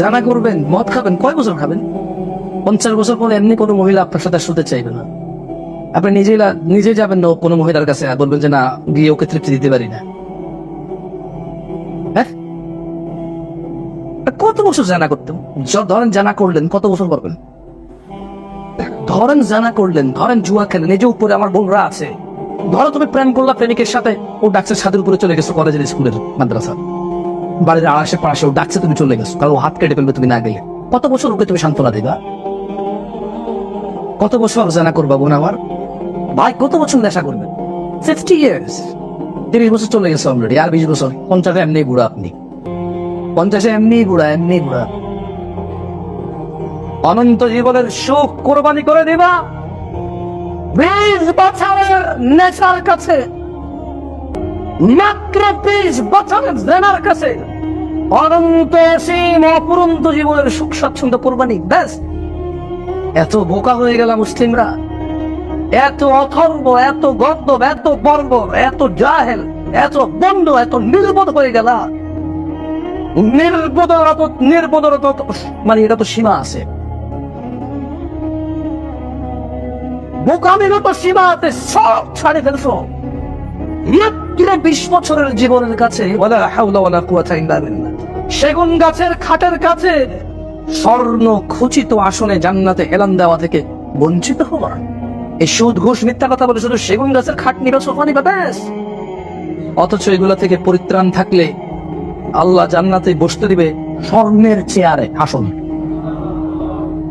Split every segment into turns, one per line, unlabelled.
জানা করবেন, মদ খাবেন, কয় বছর খাবেন? পঞ্চাশ বছর পরে এমনি কোনো মহিলা আপনার সাথে শুতে চাইবে না। আপনি নিজেই নিজে যাবেন না কোনো মহিলার কাছে, আর বলবেন যে না, গিয়ে ওকে তৃপ্তি দিতে পারি না। হ্যাঁ? কত বছর জানা করতেন? ধরেন জানা করলেন, কত বছর করবেন? ধরেন জানা করলেন, ধরেন জুয়া খেলেন, এই যে উপরে আমার বোনরা আছে। ধরো তুমি প্রেম করলা, প্রেমিকের সাথে ও ডাকছে ছাদের উপরে চলে গেছো, কলেজের স্কুলের মাদ্রাসা। বাড়ির আশে পাশে ডাকছে, তুমি চলে গেছো। কারণ হাত কেটে ফেলবে তুমি না গেলে। কত বছর ওকে তুমি সান্ত্বনা দিবা? কত বছর জানা করবা, বোন আমার? ভাই, কত বছর নেশা করবে? ইয়ার্স তিরিশ বছর চলে গেছে অলরেডি আর বিশ বছর। পঞ্চাশে এমনি বুড়া আপনি। পঞ্চাশে এমনি বুড়া এমনি বুড়া। অনন্ত জীবনের সুখ কোরবানি করে দিবা। বিশ বছরের নেশার কাছে। মাত্র এত বোকা হয়ে গেল মুসলিমরা। এত অথর্ব, এত গদ্য, এত বর্ব এত জাহেল, এত বন্ধ এত নির্বোধ হয়ে গেল। নির্বোধর তো নির্বোধর তো মানে এটা তো সীমা আছে। বোকামিরও তো সীমা আছে সব ছাড়ে ফেলছো। মাত্র বিশ বছরের জীবনের কাছে সেগুন গাছের খাটের কাছে স্বর্ণ খচিত আসনে জান্নাতে এলান দেওয়া থেকে বঞ্চিত হওয়া। এই সুদ, ঘুষ, মিথ্যা কথা বলে শুধু সেগুন গাছের খাট নিবে, সোফা নিবে, ব্যাস। অথচ এগুলা থেকে পরিত্রাণ থাকলে আল্লাহ জান্নাতে বসতে দিবে স্বর্ণের চেয়ারে আসন।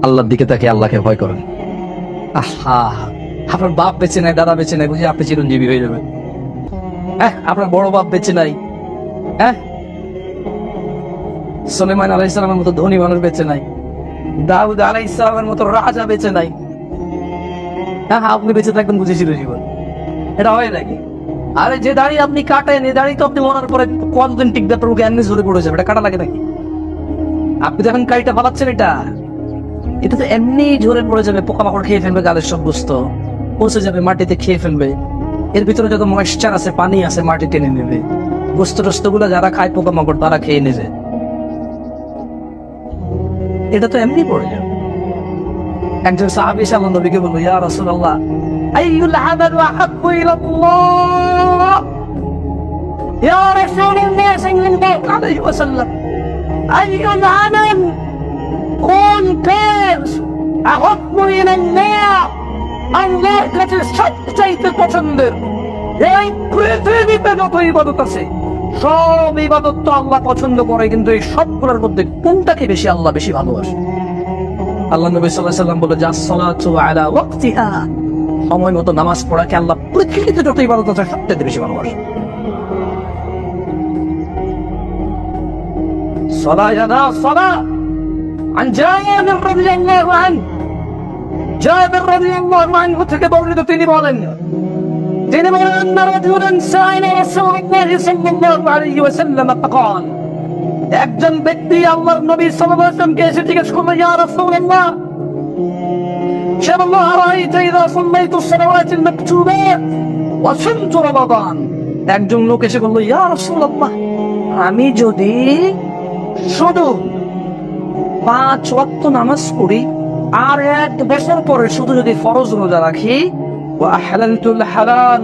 আল্লাহর দিকে তাকে আল্লাহকে ভয় করেন। আহা, আপনার বাপ বেঁচে নেয় দাদা বেঁচে নাই, বুঝি আপনি চিরঞ্জীবী হয়ে যাবেন। হ্যাঁ আপনার বড় বাপ বেঁচে নাই। হ্যাঁ? সুলেমান আলাই ইসলামের মতো ধনী মানুষ বেঁচে নাই। দাউদ আলাই ইসলামের মতো রাজা বেঁচে নাই। হ্যাঁ আপনি বেঁচে থাকবেন বুঝে চিরজীবন। এটা হয় নাকি? আরে, যে দাড়ি আপনি কাটেন, এই দাড়ি তো আপনি মরার পরে কতদিন টিকবে, আপনার এমনি ঝরে পড়ে যাবে এটা কাটা লাগে নাকি? আপনি যখন কাইটা ফালাচ্ছেন এটা। এটা তো এমনি ঝরে পড়ে যাবে, পোকামাকড় খেয়ে ফেলবে, গালের সব গোস্ত পচে যাবে, মাটিতে খেয়ে ফেলবে। এর ভিতরে যত ময়েশ্চার আছে, পানি আছে, মাটি টেনে নেবে। গোস্ত টোস্তগুলো যারা খায়, পোকামাকড়, তারা খেয়ে নেবে। এটা তো এমনি পড়ে যাবে। একজন সাহাবি আমার নবীকে বলব ইয়া রাসূলুল্লাহ, আইয়ুল ইয়া ইলাল্লাহ? আল্লাহর কাছে সবচাইতে পছন্দের এই পৃথিবীতে যত ইবাদত আছে সব ইবাদত তো আল্লাহ পছন্দ করে কিন্তু এই সবগুলোর মধ্যে কোনটাকে বেশি আল্লাহ বেশি ভালোবাসে আল্লাহ নবী সাল্লাল্লাহু আলাইহি সাল্লাম বলে যা সালাতু আলা ওয়াক্তিহা সময় মতো নামাজ পড়াকে আল্লাহ পৃথিবীতে যত ইবাদত আছে সবচেয়ে বেশি ভালোবাসে صلاة يا ناس صلاة عن جابر رضي الله عنه جابر رضي الله عنه থেকে বর্ণিত তিনি বলেন তিনি বলেন أن رجلا سأل رسول الله صلى الله عليه وسلم فقال একজন ব্যক্তি আল্লাহর নবী সাল্লাল্লাহু আলাইহি ওয়াসাল্লামকে এসে জিজ্ঞেস করলো ইয়া রাসূলুল্লাহ شاء الله رأيت إذا صليت الصلوات المكتوبات وصمت رمضان একজন লোক এসে বললো ইয়া রাসূলুল্লাহ আমি যদি শুধু পাঁচ ওয়াক্ত নামাজ পড়ি আর এক বছর পরে শুধু যদি ফরজ রোজা রাখি হালাল,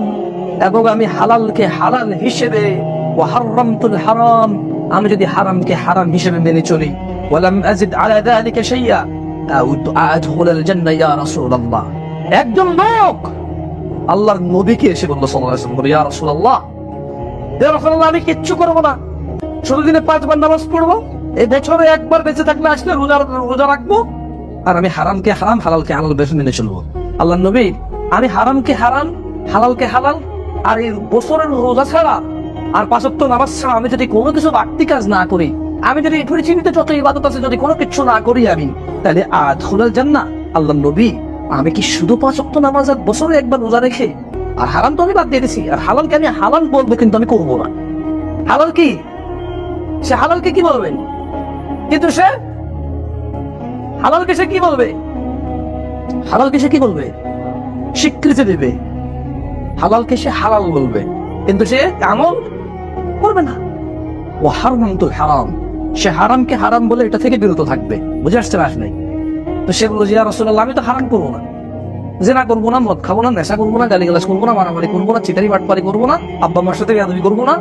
এবং আমি হালালকে হালাল হিসেবে ও হারামতুল হারাম, আমি যদি হারামকে হারাম হিসেবে মেনে চলি। একজন লোক, আল্লাহর নবীকে এসে বলল সাল্লাল্লাহু আলাইহি ইয়া রাসূলুল্লাহ, আমি কিচ্ছু করব না। শুধু দিনে পাঁচবার নামাজ পড়ব। এই বছরে একবার বেঁচে থাকলে আসলে রোজা রোজা রাখব। আর আমি হারামকে হারাম, হালালকে হালাল বেছে মেনে চলবো। আল্লাহ নবী, আমি হারামকে হারাম, হালালকে হালাল, আর এই বছরের রোজা ছাড়া আর পাঁচত্ব নামাজ ছাড়া আমি যদি কোনো কিছু বাড়তি কাজ না করি, আমি যদি পৃথিবীতে যত ইবাদত আছে যদি কোনো কিছু না করি আমি, তাহলে আজ খোলাল জান্না আল্লাহ নবী, আমি কি শুধু পাঁচত্ব নামাজ আর বছরে একবার রোজা রেখে, আর হারাম তো আমি বাদ দিয়ে দিছি, আর হালালকে আমি হালাল বলব কিন্তু আমি করব না। হালাল কি? সে হালালকে কি বলবেন? কিন্তু সে হালালকে সে কি বলবে? হালালকে সে কি বলবে? স্বীকৃতি দেবে। হালালকে সে হালাল বলবে। কিন্তু সে আমল করবে না। ও হারাম তো হারাম। সে হারামকে হারাম বলে এটা থেকে বিরত থাকবে। বুঝে আসছে না নাই? তো সে বলল যে রসুল্লাহ আমি তো হারাম করব না। জেনা করব না, মদ খাব না, নেশা করব না, গালিগালাজ করব না, মারামারি করব না চিটারি বাটপারি করব না, আব্বা মার সাথে বেয়াদবি করব না,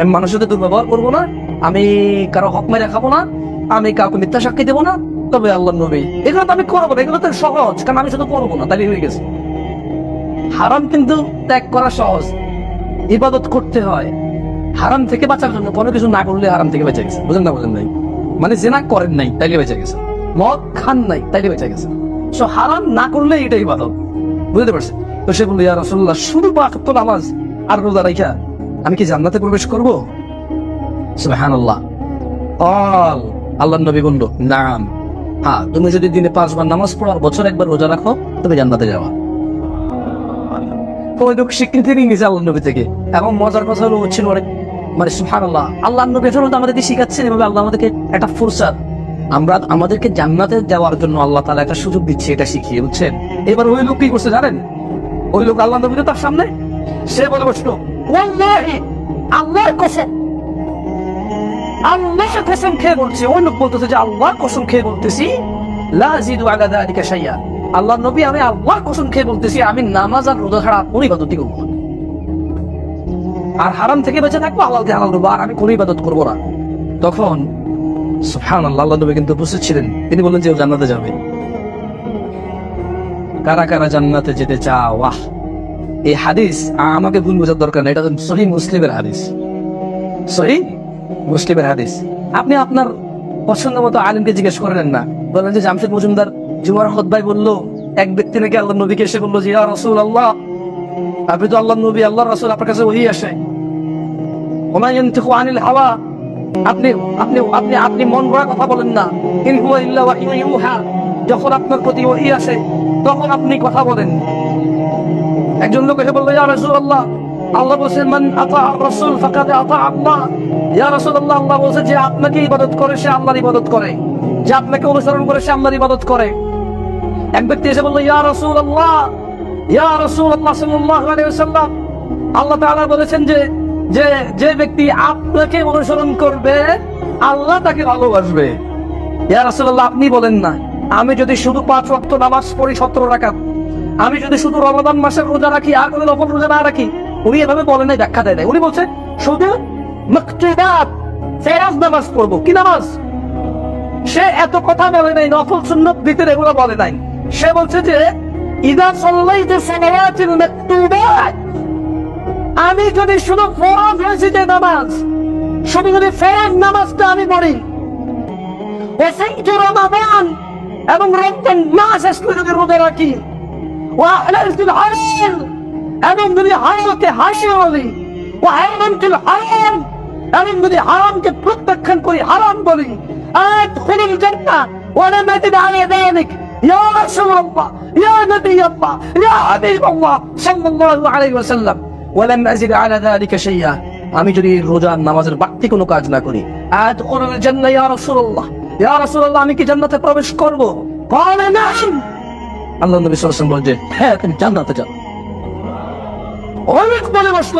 আমি মানুষের সাথে দুর্ব্যবহার করব না, আমি কারও হক মেরে খাব না, আমি কাউকে মিথ্যা সাক্ষী দেবো না তবে আল্লাহ নবী, এগুলো তো আমি করব না, এগুলো তো সহজ, কারণ আমি শুধু করব না তাহলে হয়ে গেছে। হারাম কিন্তু ত্যাগ করা সহজ, ইবাদত করতে হয়। হারাম থেকে বাঁচার জন্য কোনো কিছু না করলে হারাম থেকে বেঁচে গেছে। বুঝেন না, বুঝেন নাই? মানে জেনা করেন নাই, তাইলে বেঁচে গেছে। মদ খান নাই, তাইলে বেঁচে গেছে। সো হারাম না করলে এটাই ইবাদত। বুঝতে পারছেন? তো সে বলল, ইয়া রাসূলুল্লাহ, শুধু বাক্ত নামাজ আর রোজা রাখা আমি কি জান্নাতে প্রবেশ করব? সুবহানাল্লাহ। অল আল্লাহ নবী বলল, নাম। হ্যাঁ তুমি যদি দিনে পাঁচবার নামাজ পড়ো আর বছর একবার রোজা রাখো, তুমি জান্নাতে যাওয়া ওই স্বীকৃতি নিয়ে আল্লাহ নবী থেকে। এবং মজার কথা হলো ছিল অনেক মানে আল্লাহ নবী হলো আমাদেরকে শিখাচ্ছেন, এভাবে আল্লাহ আমাদেরকে একটা ফুরসাদ আমরা আমাদেরকে জান্নাতে যাওয়ার জন্য আল্লাহ তাআলা একটা সুযোগ দিচ্ছে, এটা শিখিয়ে, বুঝছেন? এবার ওই লোক কি করছে জানেন? ওই লোক আল্লাহ নবী তার সামনে? সে বলে, বসল আল্লাহর কসম আল্লাহর কসম খেয়ে বলছে ওই লোক বলতেছে যে আল্লাহর কসম খেয়ে বলতেছি, লা জিদু আলা যালিকা শাইয়া আল্লাহ নবী, আমি আল্লাহর কসম খেয়ে বলতেছি, আমি নামাজ আর রোজা ছাড়া কোনো ইবাদতই করব না। আর হারাম থেকে বেঁচে থাকব আল্লাহকে হালাল করব আর আমি কোনো ইবাদত করব না। তখন, সুবহানাল্লাহ, আল্লাহ নবী কিন্তু উপস্থিত ছিলেন। তিনি বললেন যে জান্নাতে যাবে। কারা কারা জান্নাতে যেতে চাও? ওয়াহ এই হাদিস আমাকে ভুল বোঝার দরকার নেই, এটা সহি মুসলিমের হাদিস। সহি মুসলিমের হাদিস। আপনি আপনার পছন্দ মতো আলিমকে জিজ্ঞেস করেন না। বলেন যে জামশেদ মজুমদার জুমার খোদ্বাই বলল, এক ব্যক্তি নাকি আল্লাহ নবীকে এসে বলল যে রসুল আল্লাহ আপনি তো আল্লাহ নবী আল্লাহ রসুল, আপনার কাছে ওহি আসে। আনিল হাওয়া, আপনি আপনি আপনি আপনি মন গড়া কথা বলেন না। যখন আপনার প্রতি ওহি আসে, তখন আপনি কথা বলেন। একজন লোক এসে বলল রাসূলুল্লাহ আল্লাহ বলছেন, মান আতা রাসূল ফাকাদ আতা আল্লাহ। ইয়া রাসূলুল্লাহ, আল্লাহ বলছে যে আপনাকে ইবাদত করে সে আল্লাহর ইবাদত করে। যে আপনাকে অনুসরণ করে সে আল্লাহর ইবাদত করে। এক ব্যক্তি এসে বলল, ইয়া রাসূলুল্লাহ ইয়া রাসূলুল্লাহ সাল্লাল্লাহু আলাইহি ওয়াসাল্লাম। আল্লাহ তাআলা বলেছেন যে যে যে ব্যক্তি আপনাকে অনুসরণ করবে, আল্লাহ তাকে ভালোবাসবে। ইয়া রাসূলুল্লাহ, আপনি বলেন না, আমি যদি শুধু পাঁচ ওয়াক্ত নামাজ পড়ি সতেরো রাকাত, আমি যদি শুধু রমাদান মাসের রোজা রাখি, আর কোনো নফল রোজা না রাখি উনি এভাবে বলে নাই, ব্যাখ্যা দেয় নাই। উনি বলছে শুধু ফেরাজ নামাজ কি নামাজ? সে এত কথা বলে নাই, নফল সুন্নত এগুলো বলে নাই। সে বলছে যে, ইদা মাকতুবাত। আমি যদি শুধু ফরজ যে নামাজ, শুধু যদি ফেরাজ নামাজটা আমি পড়ি, ওয়াসাইতু রমাদান এবং রমজান মাস আসলে যদি রোজা রাখি, ওয়া আলাইতুল আরশ من حرمك حشري وحرمت الحرام أنا من حرامك بتدخل كل حرام بلي أدخل الجنة وأنا مدد على ذلك يا رسول الله يا نبي الله يا حبيب الله صلى الله عليه وسلم ولم أزد على ذلك شيئا আমি যদি রোজা নামাজের বাড়তি কোনো কাজ না করি আজ কোরআনের জান্নাহ ইয়া রাসূলুল্লাহ ইয়া রাসূলুল্লাহ আমি কি জান্নাতে প্রবেশ করব قال نعم আল্লাহ নবী সাল্লাল্লাহু বলছে হ্যাঁ তুমি জান্নাতে যাও অনেক বলে বসল।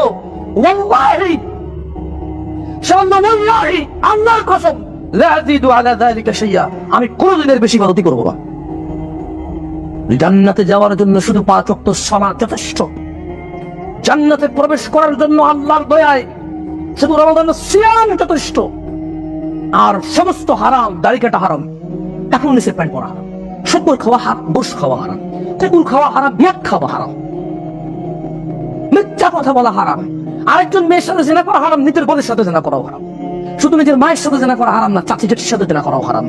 আমি কোনদিনের বেশি না। জান্নাতে যাওয়ার জন্য শুধু যথেষ্ট। জান্নাতে প্রবেশ করার জন্য আল্লাহর দয়ায় শুধু রমাদান সিয়াম যথেষ্ট। আর সমস্ত হারাম, দাড়ি কাটা হারাম। এখন নিচে প্যান্ট পরা শুকুর খাওয়া হারাম গোস খাওয়া হারাম। কুকুর খাওয়া হারাম মেদ খাওয়া হারাম। মিথ্যা কথা বলা হারাম। আরেকজন মেয়ের সাথে জেনা করা হারাম, নিজের বোনের সাথে জেনা করাও হারাম। শুধু নিজের মায়ের সাথে জেনা করা হারাম না, চাচি চাচির সাথে জেনা করাও হারাম।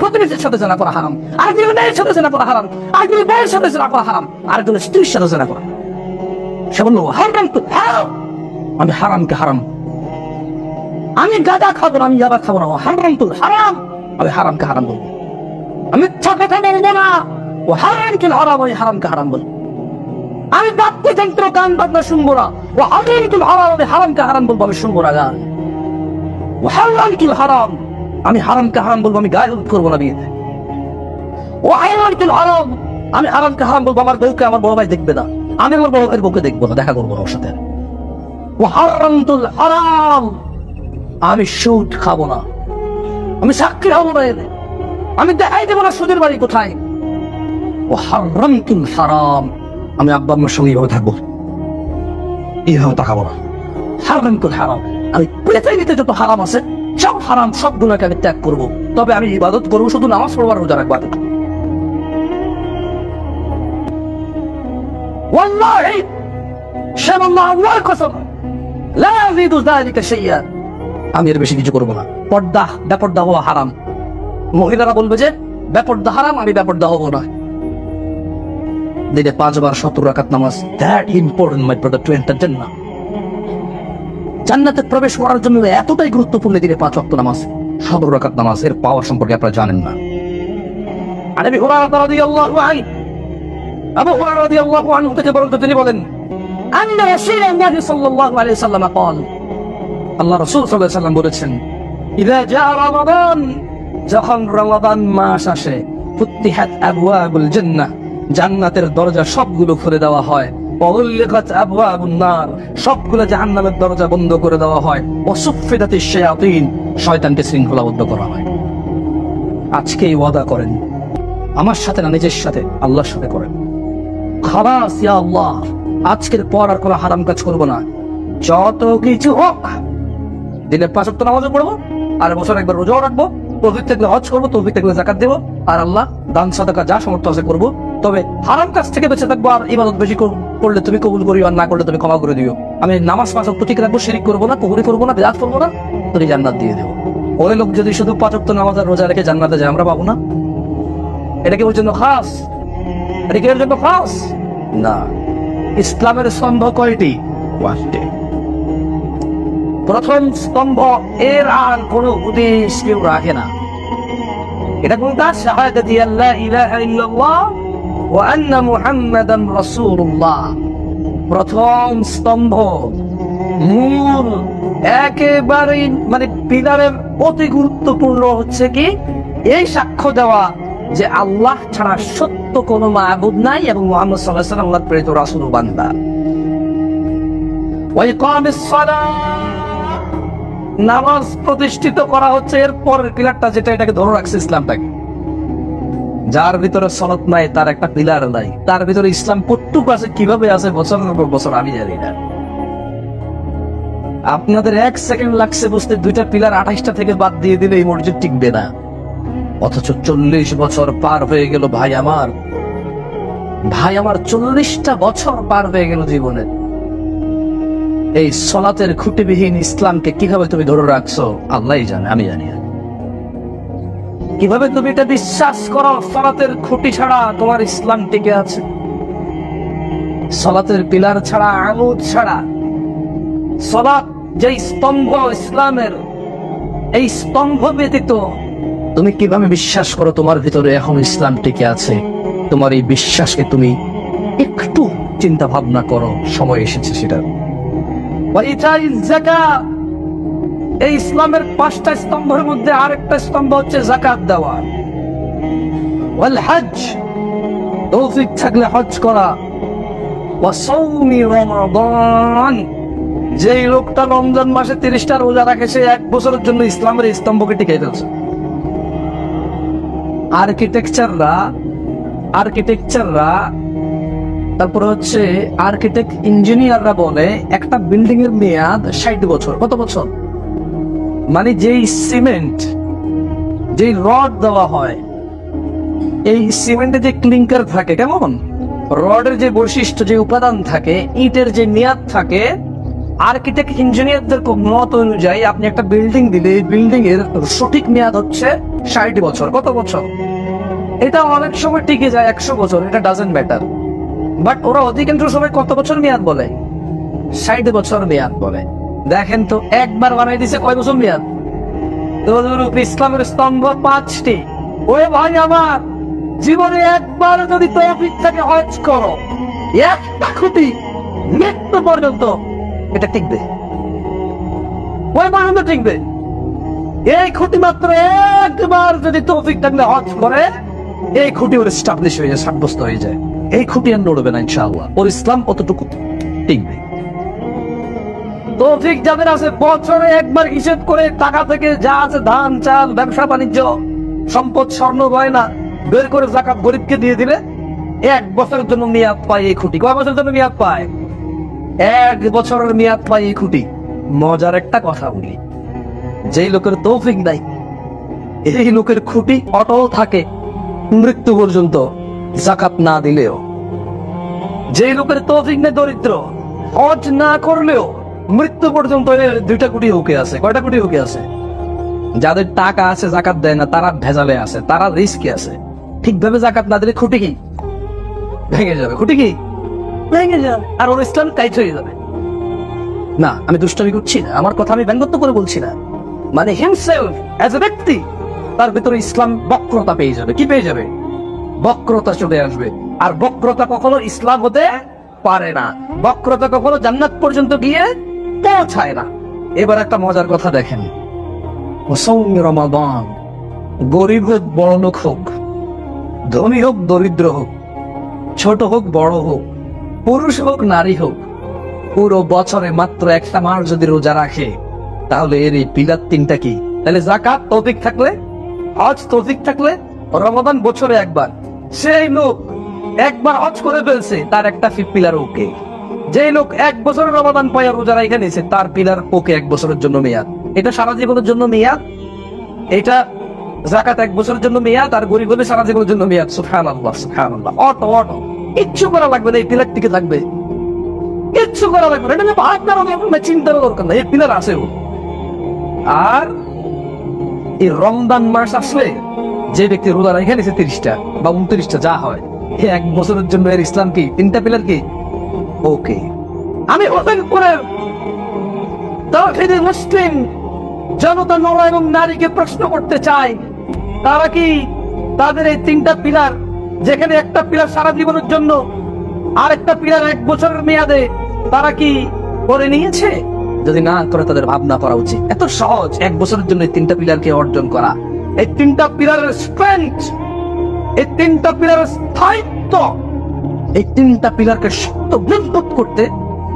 প্রতিনিধির সাথে জেনা করা হারাম। আরেকজন মেয়ের সাথে জেনা করা হারাম। আরেকজন মেয়ের সাথে জেনা করা হারাম। আরেকজনের স্ত্রীর সাথে জেনা করা সে বলল হারাম তো হারাম আমি হারামকে হারাম। আমি গাঁজা খাব না, আমি ইয়াবা খাব না। হারাম তো হারাম। আমি হারামকে হারাম বলব। আমি মিথ্যা কথা না। ও হারাম কি হারাম ওই হারামকে হারাম বলব। আমি বাদ্যযন্ত্র গান বাজনা শুনব না। ও হারাম হারাম হারামকে হারাম বলব, আমি শুনব না গান। ও হারাম কি হারাম, আমি হারামকে হারাম বলব, আমি গায়ে করব না বিয়েতে ও হারাম কি হারাম, আমি হারামকে হারাম বলব, আমার বউকে আমার বড় ভাই দেখবে না। আমি আমার বড় ভাইয়ের বউকে দেখব না, দেখা করব না ওর সাথে। ও হারাম তুল হারাম, আমি সুদ খাব না। আমি সাক্ষী হব না এদের আমি দেখাই দেবো না সুদের বাড়ি কোথায়। ও হারাম তুল হারাম আমি আব্বা আম্মার সঙ্গে এইভাবে থাকবো এইভাবে তাকাবো না হারাম তুল হারাম আমি পৃথিবীতে যত হারাম আছে সব হারাম সব গুণাকে আমি ত্যাগ করবো তবে আমি ইবাদত করবো শুধু নামাজ পড়বার রোজা রাখবো এতটুকু। والله شام الله الله قسم لا أزيد ذلك شيئا আমি এর বেশি কিছু করবো না পর্দা বেপর্দা হওয়া হারাম মহিলারা বলবে যে বেপর্দা হারাম আমি বেপর্দা হবো না দিনে পাঁচবার সত্তর রাকাত নামাজ that important my brother to enter জান্নাহ জান্নাতে প্রবেশ করার জন্য এতটাই গুরুত্বপূর্ণ দিনে পাঁচ ওয়াক্ত নামাজ সত্তর রাকাত নামাজ এর পাওয়ার সম্পর্কে আপনারা জানেন না আর আমি হুরায়রা রাদিয়াল্লাহু আনহু আবু হুরায়রা রাদিয়াল্লাহু আনহু থেকে বলেন তিনি বলেন আন্না রাসূলুল্লাহ সাল্লাল্লাহু আলাইহি সাল্লাম قال আল্লাহ রাসূল সাল্লাল্লাহু আলাইহি সাল্লাম বলেছেন ইদা জা রমাদান যখন রমাদান মাস আসে ফুতিহাত আবওয়াবুল জান্নাহ জান্নাতের দরজা সবগুলো খুলে দেওয়া হয়। দেওয়া হয়। শৃঙ্খলাবদ্ধ করা হয়। ওয়াদা করেন। আমার সাথে না নিজের সাথে করেন। আজকের পর আর কোনো হারাম কাজ করব না। যত কিছু হোক, দিনের পাঁচ ওয়াক্ত নামাজও পড়ব, আর বছর একবার রোজাও রাখব। তৌফিক থাকলে হজ করব, তৌফিক থাকলে জাকাত দেবো। আর আল্লাহ দান, সাদাকা যা সামর্থ্য আছে করব। তবে হারাম কাজ থেকে বেঁচে থাকব আর ইবাদত বেশি করলে তুমি কবুল করিও আর না করলে তুমি ক্ষমা করে দিও। আমি নামাজ পাঁচ ওয়াক্ত ঠিক রাখব শিরিক করব না কুহুরি করব না বেদাত করব না তুমি জান্নাত দিয়ে দেবো। ওই লোক যদি শুধু পাঁচ ওয়াক্ত নামাজ আর রোজা রেখে জান্নাতে যায় আমরা পাবো না? এটা কি ওর জন্য খাস? এটা কি ওর জন্য খাস? না। ইসলামের স্তম্ভ কয়টি? প্রথম স্তম্ভ এর আর কোনো উদ্দেশ কেউ রাখে না। এটা কোনটা? শাহাদাতি আল্লাহ ইলাহা ইল্লাল্লাহ। প্রথম স্তম্ভ, মূল একেবারে মানে পিলারের অতি গুরুত্বপূর্ণ হচ্ছে কি, এই সাক্ষ্য দেওয়া যে আল্লাহ ছাড়া সত্য কোনো মাহবুদ নাই এবং মোহাম্মদ সাল্লাহ সাল্লাম আল্লাহ প্রেরিত রাসূল বান্দা। সালাহ। নামাজ প্রতিষ্ঠিত করা হচ্ছে এর পরের পিলারটা যেটা এটাকে ধরে রাখছে ইসলামটাকে। যার ভিতরে সনত নাই, তার একটা পিলার নাই। তার ভিতরে ইসলাম কতটুকু আছে, কীভাবে আছে বছরের পর বছর, আমি জানি না। আপনাদের এক সেকেন্ড লাগছে বুঝতে, দুইটা পিলার আঠাইশটা থেকে বাদ দিয়ে দিলে এই মসজিদ টিকবে না। অথচ চল্লিশ বছর পার হয়ে গেল ভাই আমার। ভাই আমার চল্লিশটা বছর পার হয়ে গেল জীবনে। এই সলাতের খুঁটিবিহীন ইসলামকে কীভাবে তুমি ধরে রাখছো আল্লাহ জানে, আমি জানি না। কীভাবে তুমি এটা বিশ্বাস করো? সলাতের খুঁটি ছাড়া তোমার ইসলাম টিকে আছে। সলাতের পিলার ছাড়া, আমুদ ছাড়া। সলাত যে স্তম্ভ ইসলামের, এই স্তম্ভ ব্যতীত তুমি কীভাবে বিশ্বাস করো তোমার ভিতরে এখন ইসলাম টিকে আছে? তোমার এই বিশ্বাসকে তুমি একটু চিন্তা ভাবনা করো। সময় এসেছে সেটা এই ইসলামের পাঁচটা স্তম্ভের মধ্যে আরেকটা স্তম্ভ হচ্ছে জাকাত দেওয়া। ওয়াল হজ তৌফিক থাকলে হজ করা। যেই লোকটা রমজান মাসে তিরিশটা রোজা রাখে, সে এক বছরের জন্য ইসলামের স্তম্ভকে টিকে আর্কিটেকচাররা আর্কিটেকচাররা, তারপরে হচ্ছে আর্কিটেক্ট ইঞ্জিনিয়াররা বলে, একটা বিল্ডিং এর মেয়াদ ষাট বছর। কত বছর? মানে যেই সিমেন্ট, যেই রড দেওয়া হয়, এই সিমেন্টে যে ক্লিঙ্কার থাকে, কেমন? রডের যে বৈশিষ্ট্য, যে উপাদান থাকে, ইটের যে মেয়াদ থাকে আর্কিটেক্ট ইঞ্জিনিয়ারদের মত অনুযায়ী আপনি একটা বিল্ডিং দিলে, এই বিল্ডিং এর সঠিক মেয়াদ হচ্ছে ষাট বছর। কত বছর? এটা অনেক সময় টিকে যায়, একশো বছর, এটা ডাজেন্ট ম্যাটার বাট ওরা অধিকাংশ সময় কত বছর মেয়াদ বলে? ষাট বছর মেয়াদ বলে। দেখেন তো, একবার বানাই দিছে কয় বছর মেয়াদ? ইসলামের স্তম্ভ পাঁচটি। ওই ভাই আমার, জীবনে একবার যদি থেকে হজ করো একটা খুঁটি মৃত্যু পর্যন্ত এটা টিকবে। ওই পর্যন্ত টিকবে। এই খুঁটি মাত্র একবার যদি তৌফিক থাকলে হজ করে, এই খুঁটি ওর স্টাবলিশ হয়ে যায়, সাব্যস্ত হয়ে যায়। এই খুঁটি আর নড়বে না, ইনশাআল্লাহ। ওর ইসলাম কতটুকু টিকবে। তৌফিক যাদের আছে, বছরে একবার হিসেব করে টাকা থেকে যা আছে, ধান, চাল, ব্যবসা, বাণিজ্য, সম্পদ, স্বর্ণ, গয়না বের করে জাকাত গরিবকে দিয়ে দিলে এক বছরের জন্য মেয়াদ পায় এই খুঁটি। কয় বছরের জন্য মেয়াদ পায়? এক বছরের মেয়াদ পায় এই খুঁটি। মজার একটা কথা বলি, যেই লোকের তৌফিক নাই, এই লোকের খুঁটি অটল থাকে মৃত্যু পর্যন্ত জাকাত না দিলেও। যে লোকের তৌফিক নেই দরিদ্র, হজ না করলেও মৃত্যু পর্যন্ত দুইটা কোটি হুকে আছে, কয়টা কোটি হুকে আছে? যাদের টাকা আছে, জাকাত দেয় না, তারা ভেজালে আছে, তারা রিস্কে আছে। ঠিকভাবে জাকাত না দিলে খুঁটি কি? ভেঙে যাবে। খুঁটি কি? ভেঙে যাবে। আর ওর ইসলাম টাইট হয়ে যাবে। না, আমি দুষ্টামি করছি না। আমার কথা আমি ব্যঙ্গত্ব করে বলছি না। মানে হিমসেলফ অ্যাজ এ ব্যক্তি, তার ভিতরে ইসলাম বক্রতা পেয়ে যাবে। কি পেয়ে যাবে? বক্রতা চলে আসবে। আর বক্রতা কখনো ইসলাম হতে পারে না। বক্রতা কখনো জান্নাত পর্যন্ত গিয়ে পৌঁছায় না। এবার একটা মজার কথা দেখেন। রমাদান, গরিব হোক, বড় লোক হোক, ধনী হোক, দরিদ্র হোক, ছোট হোক, বড় হোক, পুরুষ হোক, নারী হোক, পুরো বছরে মাত্র একটা মাস যদি রোজা রাখে, তাহলে এর এই পিলার তিনটা কি? তাহলে জাকাত তৌফিক থাকলে, হজ তৌফিক থাকলে, রমাদান বছরে একবার। সেই লোক একবার হজ করে ফেলছে, তার একটা পিলার ওকে। যে লোক এক বছরের রমাদান পায় রোজা রাখা নিয়েছে, তার পিলার ওকে এক বছরের জন্য মেয়াদ। এটা সারা জীবনের জন্য মেয়াদ? এটা জাকাত এক বছরের জন্য মেয়াদ আর গরিব হলে সারা জীবনের জন্য মেয়াদ? সুফহান আল্লাহ সুফহান আল্লাহ অটো অটো। কিচ্ছু করা লাগবে না, এই পিলার টিকে থাকবে কিচ্ছু করা লাগবে না। এটা ভাবনা চিন্তার দরকার না এই পিলার আছে ও। আর এই রমজান মাস আসলে যে ব্যক্তি রোজা রেখে নিছে তিরিশটা বা উনত্রিশটা, যা হয় এক বছরের জন্য এর ইসলাম কি? তিনটা পিলার কি? ওকে। আমি ওপেন করে তাওহীদের মুসলিম, জনতা নর এবং নারীকে প্রশ্ন করতে চাই তারা কি তাদের এই তিনটা পিলার, যেখানে একটা পিলার সারা জীবনের জন্য আর একটা পিলার এক বছরের মেয়াদে, তারা কি করে নিয়েছে? যদি না করে তাদের ভাবনা করা উচিত। এত সহজ এক বছরের জন্য এই তিনটা পিলারকে অর্জন করা। এই তিনটা পিলারের স্ট্রেংথ এই তিনটা পিলারের স্থায়িত্ব, এই তিনটা পিলারকে করতে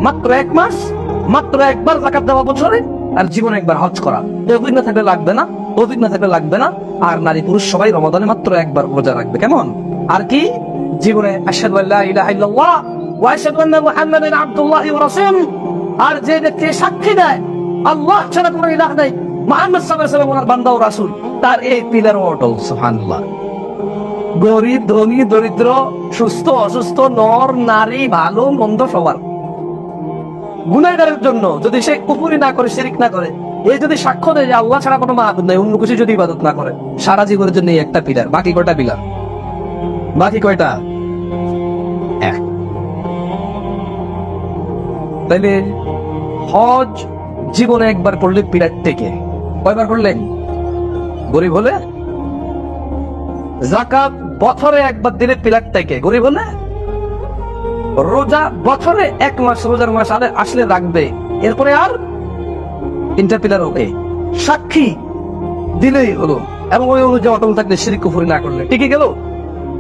মাত্র এক মাস, মাত্র একবার জাকাত দেওয়া বছরে আর জীবনে একবার হজ করা। তৌফিক না থাকলে লাগবে না তৌফিক না থাকলে লাগবে না। আর নারী পুরুষ সবাই রমাদানে মাত্র একবার রোজা রাখবে, কেমন? আর কি? জীবনে ওয়া ওয়া আর যে ব্যক্তি সাক্ষী দেয়, আল্লাহ ছাড়া কোনো ইলাহ নাই, মুহাম্মদ সাল্লাল্লাহু আলাইহি ওনার বান্দা ও রাসূল, তার এই পিলার অটল সুবহানাল্লাহ। গরিব, ধনী, দরিদ্র, সুস্থ, অসুস্থ, নর, নারী, ভালো, মন্দ, সবার। গুনাহগারের জন্য যদি সে কুপুরি না করে, শিরিক না করে এই যদি সাক্ষ্য দেয় যে আল্লাহ ছাড়া কোনো মাহবুদ নাই, অন্য কিছু যদি ইবাদত না করে, সারা জীবনের জন্য একটা পিলার। বাকি কয়টা পিলার? বাকি কয়টা? তাইলে হজ জীবনে একবার করলে পিলার থেকে কয়বার করলেন গরিব হলে? জাকাত বছরে একবার দিলে পিলার থেকে, গরিব হলে? রোজা বছরে এক মাস, রোজার মাস আলে আসলে রাখবে। এরপরে আর তিনটা পিলার ওকে সাক্ষী দিলেই হলো। এবং ওই অনুযায়ী অটল থাকলে শিরিক কুফুরি না করলে। ঠিকই গেল?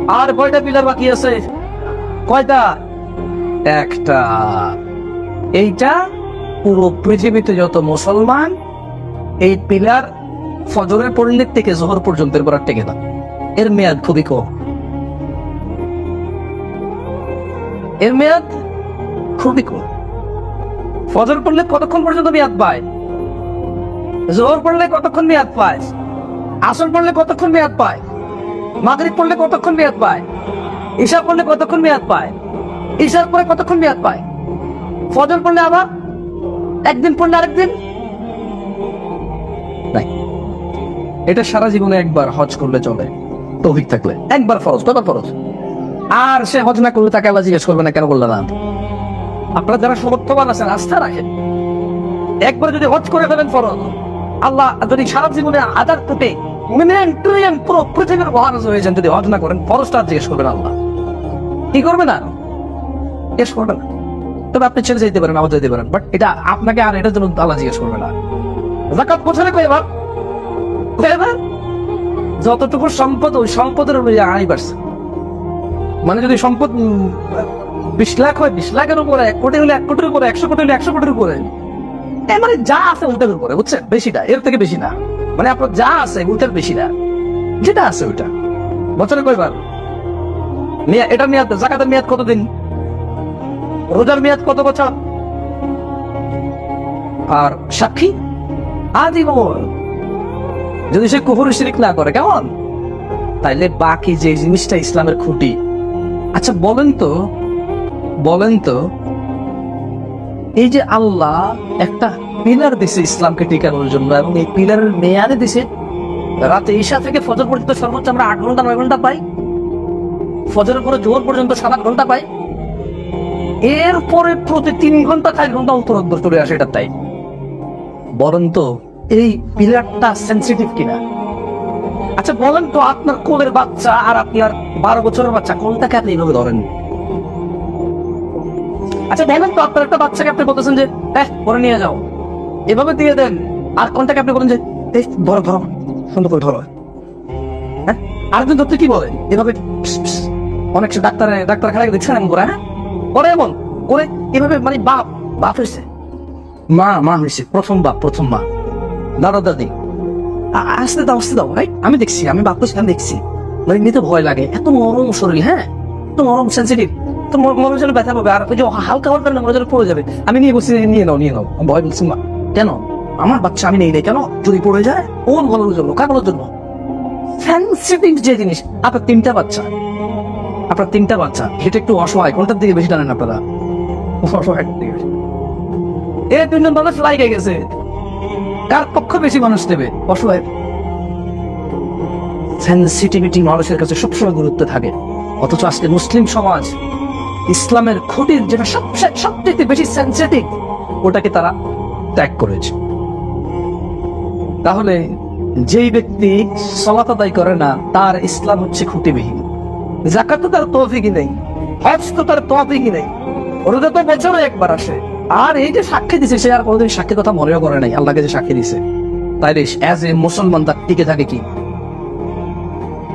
আর কয়টা পিলার বাকি আছে? কয়টা? একটা। এইটা পুরো পৃথিবীতে যত মুসলমান, এই পিলার ফজরের পরিণত থেকে জোহর পর্যন্ত এরপর আর টেকে না। এর মেয়াদ খুবই কম। এর মেয়াদ খুবই কম। ফজর পড়লে কতক্ষণ পর্যন্ত মেয়াদ পায়? জোহর পড়লে কতক্ষণ মেয়াদ পায়? আসর পড়লে কতক্ষণ মেয়াদ পায়? মাগরিব পড়লে কতক্ষণ মেয়াদ পায়? ঈশা পড়লে কতক্ষণ মেয়াদ পায়? ঈশার পরে কতক্ষণ মেয়াদ পায়? ফজর পড়লে আবার একদিন পড়লে আরেকদিন? এটা সারা জীবনে একবার হজ করলে চলে। তৌফিক থাকলে। একবার ফরজ কত ফরজ? আর সে হজ না করলে তাকে জিজ্ঞেস করবে না, কেন করলে না? আপনারা যারা সমর্থবান আছেন, আস্থা রাখেন। একবার যদি হজ করে ফেলেন ফরজ, আল্লাহ যদি সারা জীবনে হাজার কোটি মিলিয়ন ট্রিলিয়ন পুরো পৃথিবীর মহারাজ যদি হজ না করেন, ফরজটা জিজ্ঞেস করবেন আল্লাহ। কি করবে না জিজ্ঞেস করবে না। তবে আপনি ছেড়ে যেতে পারেন আবার যেতে পারেন বাট এটা আপনাকে আর এটার জন্য আল্লাহ জিজ্ঞেস করবে না। জাকাত বছরে কয় এবার? এবার? যতটুকু সম্পদ, ওই সম্পদের অনুযায়ী আড়াই পার্সেন্ট মানে যদি সম্পদ বিশ লাখ হয়, বিশ লাখের উপরে এক কোটি হলে এক কোটির উপরে, একশো কোটি হলে একশো কোটির উপরে। মানে যা আছে ওটার উপরে, বুঝছেন? বেশিটা, এর থেকে বেশি না। মানে আপনার যা আছে, ওটার বেশি না যেটা আছে ওইটা। বছরে কয়বার? এটার মেয়াদ জাকাতের মেয়াদ কতদিন? রোজার মেয়াদ কত বছর? আর সাক্ষী? আজীবন। যদি সে কুহুর শিরিক না করে, কেমন? তাইলে বাকি যে জিনিসটা ইসলামের খুঁটি। আচ্ছা বলেন তো বলেন তো, এই যে আল্লাহ একটা পিলার দিছে ইসলামকে টিকানোর জন্য, এবং এই পিলারের মেয়াদে দিছে, রাতে ঈশা থেকে ফজর পর্যন্ত সর্বোচ্চ আমরা আট ঘণ্টা, নয় ঘণ্টা পাই, ফজরের পরে জোর পর্যন্ত সাত আট ঘণ্টা পাই, এরপরে প্রতি তিন ঘণ্টা, চার ঘণ্টা উত্তরোত্তর চলে আসে এটা তাই। বলেন তো এই পিলারটা সেন্সিটিভ কিনা? আচ্ছা বলেন তো আপনার কোলের বাচ্চা আর আপনার বারো বছরের বাচ্চা কোনটাকে আপনি এইভাবে ধরেন? আচ্ছা দেখেন তো আপনার একটা বাচ্চাকে আপনি বলতেছেন যে হ্যাঁ পরে নিয়ে যাও। এভাবে দিয়ে দেন। আর কোনটাকে আপনি বলেন যে ধরো ধরো, সুন্দর করে ধরো। হ্যাঁ? আরেকজন ধরতে কি বলেন এভাবে। অনেক ডাক্তার ডাক্তার খেলা দেখছেন এমন করে হ্যাঁ? করে এমন, করে এভাবে মানে বাপ বাপ হয়েছে মা মা হয়েছে প্রথম বাপ, প্রথম মা। দাদা দাদি আসতে দাও আসতে দাও, ভাই। আমি দেখছি, আমি বাপ আমি দেখছি। মানে নিতে ভয় লাগে। এত নরম শরীর হ্যাঁ? এত নরম সেন্সিটিভ তো মনে হচ্ছে ব্যথা পাবে। আর যে হালকা হালকা না মনে পড়ে যাবে। আমি নিয়ে বসছি, নিয়ে নাও নিয়ে নাও। ভয় বলছি মা কেন? আমার বাচ্চা আমি নেই নেই কেন? যদি পড়ে যায় ওর ভালোর জন্য? কার ভালোর জন্য? সেন্সিটিভ যে জিনিস, আপনার তিনটা বাচ্চা। আপনার তিনটা বাচ্চা। এটা একটু অসহায়। কোনটার দিকে বেশি টানেন আপনারা? অসহায় দিকে বেশি। এ তিনজন মানুষ লাইগে গেছে। কার পক্ষ বেশি মানুষ দেবে? অসহায় সেন্সিটিভিটি মানুষের কাছে সবসময় গুরুত্ব থাকে। অথচ আজকে মুসলিম সমাজ ইসলামের খুঁটির যেটা সবচেয়ে সবচেয়ে বেশি সেন্সিটিভ ওটাকে তারা ত্যাগ করেছে। তাহলে যেই ব্যক্তি সলাত আদায় করে না, তার ইসলাম হচ্ছে খুঁটিবিহীন জাকাত তো তার তৌফিকই নেই, হজ তো তার তৌফিকই নেই। রোজা তো বছরে একবার আসে। আর এই যে সাক্ষী দিছে, সে আর কোনোদিন সাক্ষী কথা মনেও করে নাই। আল্লাহকে যে সাক্ষী দিছে। তাইলে অ্যাজ এ মুসলমান তার টিকে থাকে কি?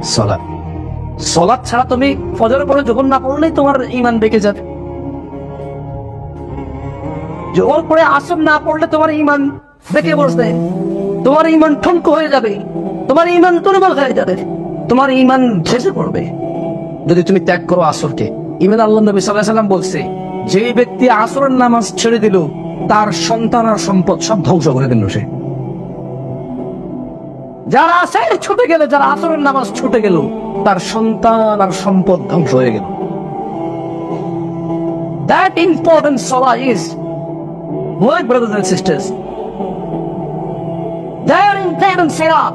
সলাৎ। সলাৎ ছাড়া তুমি ফজরের পরে যখন না পড়লেই তোমার ইমান বেঁকে যাবে। জোর আসর না পড়লে তোমার ইমান বেঁকে বসবে। তোমার ইমান ঠুনকো হয়ে যাবে। তোমার ইমান দুর্বল হয়ে যাবে। তোমার ইমান শেষে পড়বে। যদি তুমি ত্যাগ করো আসরকে। ইমান আল্লাহ নবী সাল্লাহ সাল্লাম বলছে যে ব্যক্তি আসরের নামাজ ছেড়ে দিল তার সন্তান আর সম্পদ সব ধ্বংস করে দিল সে যারা আছে ছুটে গেলে যারা আসরের নামাজ ছুটে গেল তার সন্তান আর সম্পদ ধ্বংস হয়ে গেল That important salah is, my brothers and sisters, that important salah.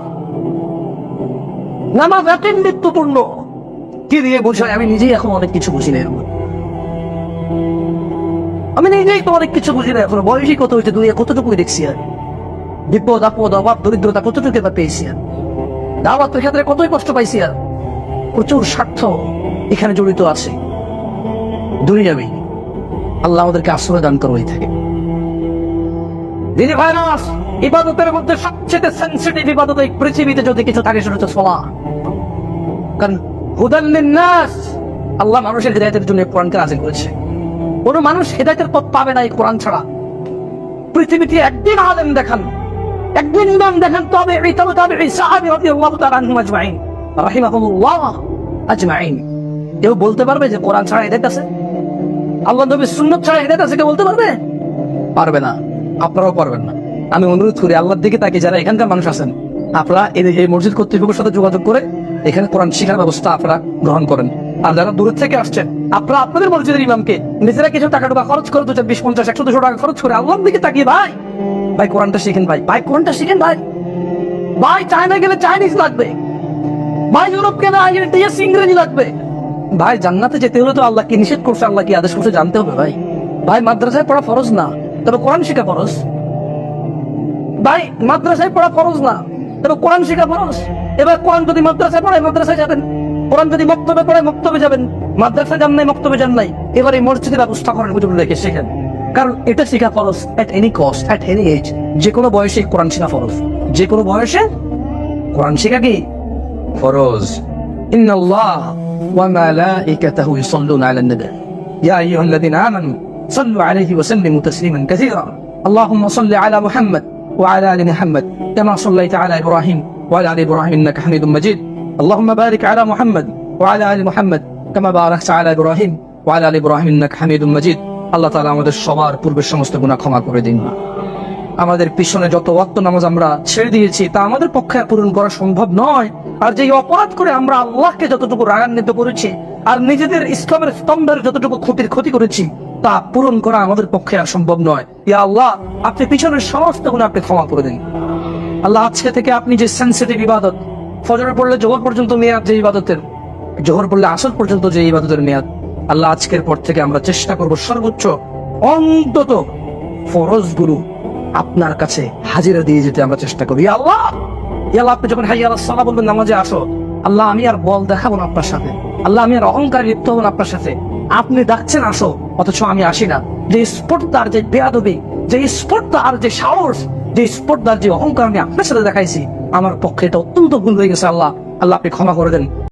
নামাজ এতই মৃত্যুপূর্ণ কি দিয়ে বোঝায় আমি নিজেই এখন অনেক কিছু বুঝি না এরকম। আমি নিজেই তো অনেক কিছু বুঝি না এখন। বয়সই কত হয়েছে দুনিয়া কতটুকুই দেখছি আর? বিপদ, আপদ, অভাব, দরিদ্রতা কতটুকু পেয়েছি আর? দাওয়াত ক্ষেত্রে কতই কষ্ট পাইছি আর? প্রচুর স্বার্থ এখানে জড়িত আছে। দুনিয়াবি, আল্লাহ আমাদেরকে আশ্রয় দান করো থেকে। দিদি ভাইরাস ইবাদতের মধ্যে সবচেয়ে সেন্সিটিভ ইবাদত এই পৃথিবীতে যদি কিছু থাকে, সেটা হচ্ছে সলা কারণ হুদাল্লিন নাস আল্লাহ মানুষের হৃদায়তের জন্য কোরআনকে নাজিল করেছে। কোন মানুষ হেদায়তের পথ পাবে না এই কোরআন ছাড়া। পৃথিবীতে একদিন আলেম দেখান, একদিন ইমাম দেখান, তবে এই তবে তবে এই সাহাবি রাদিয়াল্লাহু তাআলা রাহিমাহুল্লাহ আজমাইন কেউ বলতে পারবে যে কোরআন ছাড়া হেদায়েত আছে? আল্লাহ নবীর সুন্নত ছাড়া হেদায়েত আছে কেউ বলতে পারবে? পারবে না, আপনারাও পারবেন না। আমি অনুরোধ করি, আল্লাহর দিকে তাকে যারা এখানকার মানুষ আছেন, আপনারা এই মসজিদ কর্তৃপক্ষের সাথে যোগাযোগ করে এখানে কোরআন শিখার ব্যবস্থা আপনারা গ্রহণ করেন। আর যারা দূরের থেকে আসছেন, আপনারা আপনাদের মসজিদের ইমামকে নিজেরা কিছু টাকা টাকা খরচ করে দু চার বিশ পঞ্চাশ একশো দুশো টাকা খরচ করে আল্লাহর দিকে তাকিয়ে, ভাই ভাই, কোরআনটা শিখেন, ভাই ভাই, কোরআনটা শিখেন, ভাই। ভাই, চায়না গেলে চাইনিজ লাগবে। ভাই ইউরোপ গেলে ইংরেজি লাগবে। ভাই, জান্নাতে যেতে হলে তো আল্লাহ কি নিষেধ করছে, আল্লাহ কি আদেশ করছে জানতে হবে, ভাই। ভাই, মাদ্রাসায় পড়া ফরজ না, তবে কোরআন শেখা ফরজ। ভাই, মাদ্রাসায় পড়া ফরজ না, তবে কোরআন শেখা ফরজ। এবার কোরআন যদি মাদ্রাসায় পড়ে, মাদ্রাসায় যাবেন। কোরআন যদি মক্তবে পড়ে মক্তবে যাবেন মাদ্রাসায় যান নাই মক্তবে যান নাই এবার এই মসজিদের ব্যবস্থা করেন হুজুর রেখে শেখেন কারণ এটা শেখা ফরজ at any cost at any age যে কোনো বয়সে কোরআন শেখা ফরজ যে কোনো বয়সে কোরআন শেখা কি ফরজ إن الله وملائكته يصلون على النبي يا أيها الذين آمنوا صلوا عليه وسلموا تسليما كثيرا اللهم صل على محمد وعلى ال محمد كما صليت على ابراهيم وعلى ال ابراهيم انك حميد مجيد اللهم بارك على محمد وعلى ال محمد كما باركت على ابراهيم وعلى ال ابراهيم انك حميد مجيد আল্লাহ তাআলা আমাদের সবার পূর্বের সমস্ত গুনাহ ক্ষমা করে দিন আমাদের পিছনে যত ওয়াক্ত নামাজ আমরা ছেড়ে দিয়েছি তা আমাদের পক্ষে আর পূরণ করা সম্ভব নয় আর যে অপরাধ করে আমরা আল্লাহকে যতটুকু রাগান্বিত করেছি আর নিজেদের ইসলামের স্তম্ভের যতটুকু ক্ষতির ক্ষতি করেছি তা পূরণ করা আমাদের পক্ষে আর সম্ভব নয় ইয়া আল্লাহ আপনি পিছনের সমস্ত গুণ আপনি ক্ষমা করে দিন আল্লাহ আজকে থেকে আপনি যে সেন্সিটিভ ইবাদত ফজরে পড়লে জোহর পর্যন্ত মেয়াদ যে ইবাদতের, জোহর পড়লে আসর পর্যন্ত যে ইবাদতের মেয়াদ, আল্লাহ আজকের পর থেকে আমরা চেষ্টা করব সর্বোচ্চ অন্তত ফরজ গুরু আপনার কাছে হাজিরা দিয়ে যেতে আমরা চেষ্টা করি। আল্লাহ! ইয়া আল্লাহ, আপনি যখন হাই আল্লাহ সালা বলবেন নামাজে আসো, আল্লাহ আমি আর বল দেখাবো না আপনার সাথে। আল্লাহ আমি আর অহংকার লিপ্ত হব আপনার সাথে। আপনি ডাকছেন আসো, অথচ আমি আসি না। যে স্পর্ধার যে বেয়াদবি, যে স্পর্ধার যে সাহস, যে স্পর্ধার যে অহংকার আমি আপনার সাথে দেখাইছি আমার পক্ষে এটা অত্যন্ত ভুল হয়ে গেছে আল্লাহ। আল্লাহ আপনি ক্ষমা করে দেন।